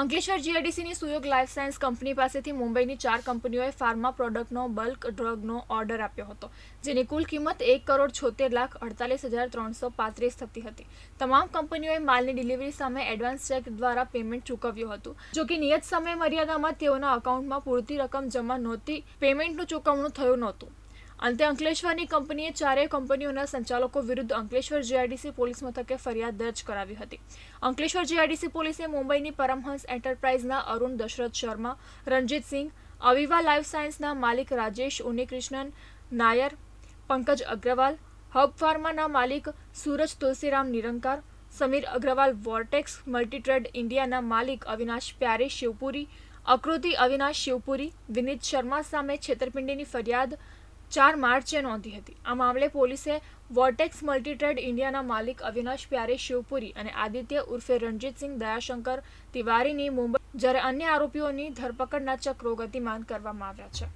અંકલેશ્વર જીઆઈડીસીની Suyog life science company પાસેથી મુંબઈની ચાર કંપનીઓએ ફાર્મા પ્રોડક્ટનો, બલ્ક ડ્રગનો ઓર્ડર આપ્યો હતો, જેની કુલ કિંમત એક કરોડ છોતેર લાખ અડતાલીસ હજાર ત્રણસો પાંત્રીસ થતી હતી. તમામ કંપનીઓએ માલની ડિલિવરી સામે એડવાન્સ ચેક દ્વારા પેમેન્ટ ચૂકવ્યું હતું. જો કે નિયત સમય મર્યાદામાં તેઓના અકાઉન્ટમાં પૂરતી રકમ જમા નહોતી, પેમેન્ટનું ચૂકવણું થયું નહોતું. અંતે અંકલેશ્વરની કંપનીએ ચારેય કંપનીઓના સંચાલકો વિરુદ્ધ અંકલેશ્વર જીઆઈડીસી પોલીસ મથકે ફરિયાદ દર્જ કરાવી હતી. અંકલેશ્વર જીઆઈડીસી પોલીસે મુંબઈની પરમહંસ એન્ટરપ્રાઇઝના અરુણ દશરથ શર્મા, રણજીત સિંહ, અવિવા લાઈફ સાયન્સના માલિક રાજેશ ઉનીકૃષ્ણન, નાયર, પંકજ અગ્રવાલ, હબ ફાર્માના માલિક સૂરજ તુલસીરામ નિરંકાર, સમીર અગ્રવાલ વોર્ટેક્સ, મલ્ટીટ્રેડ ઇન્ડિયાના માલિક અવિનાશ પ્યારે શિવપુરી, અકૃતિ અવિનાશ શિવપુરી, વિનીત શર્મા સામે છેતરપિંડીની ફરિયાદ ચાર માર્ચે નોંધી હતી. આ મામલે પોલીસે વોર્ટેક્સ મલ્ટીટ્રેડ ઇન્ડિયાના માલિક અવિનાશ પ્યારે શિવપુરી અને આદિત્ય ઉર્ફે રણજીતસિંહ દયાશંકર તિવારીની મુંબઈ જ્યારે અન્ય આરોપીઓની ધરપકડના ચક્રો ગતિમાન કરવામાં આવ્યા છે.